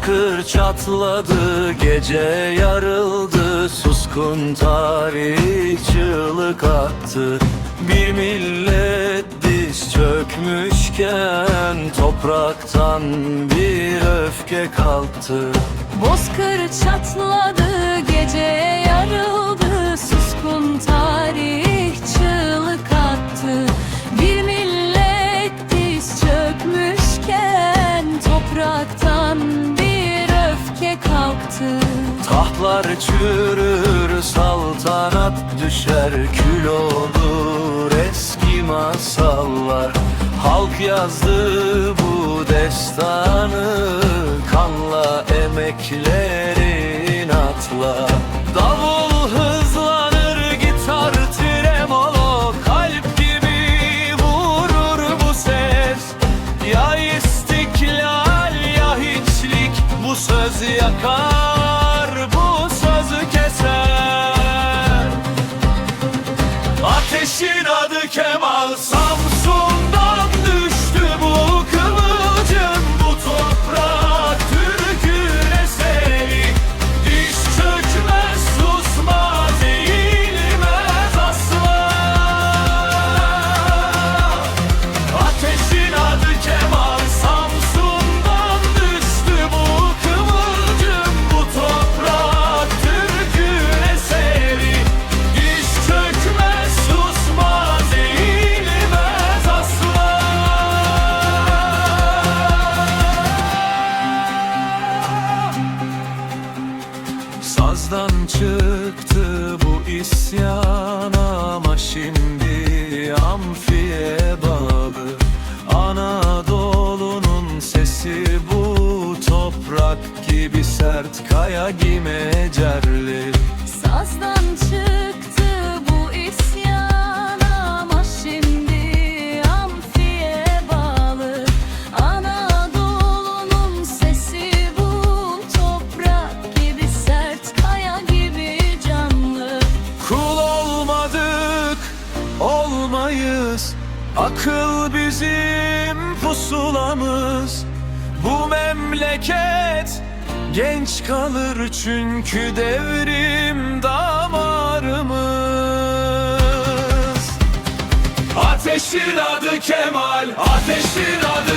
Bozkır çatladı, gece yarıldı. Suskun tarih çığlık attı. Bir millet diz çökmüşken Topraktan bir öfke kalktı. Bozkır çatladı, gece yarıldı Tahtlar çürür, saltanat düşer Kül olur eski masallar. Halk yazdı bu destanı Kanla emeklerin atla. Davul hızlanır, gitar tremolo Kalp gibi vurur bu ses. Ya istiklal ya hiçlik Bu söz yakar, Ateşin adı Kemal. Samsun'dan sert kaya gibi cerli. Sazdan çıktı bu isyan ama şimdi amfiye bağlı. Anadolu'nun sesi bu toprak gibi sert kaya gibi canlı. Kul olmadık, olmayız. Akıl bizim pusulamız. Bu memleket genç kalır Çünkü devrim damarımız. Ateşin adı Kemal, ateşin adı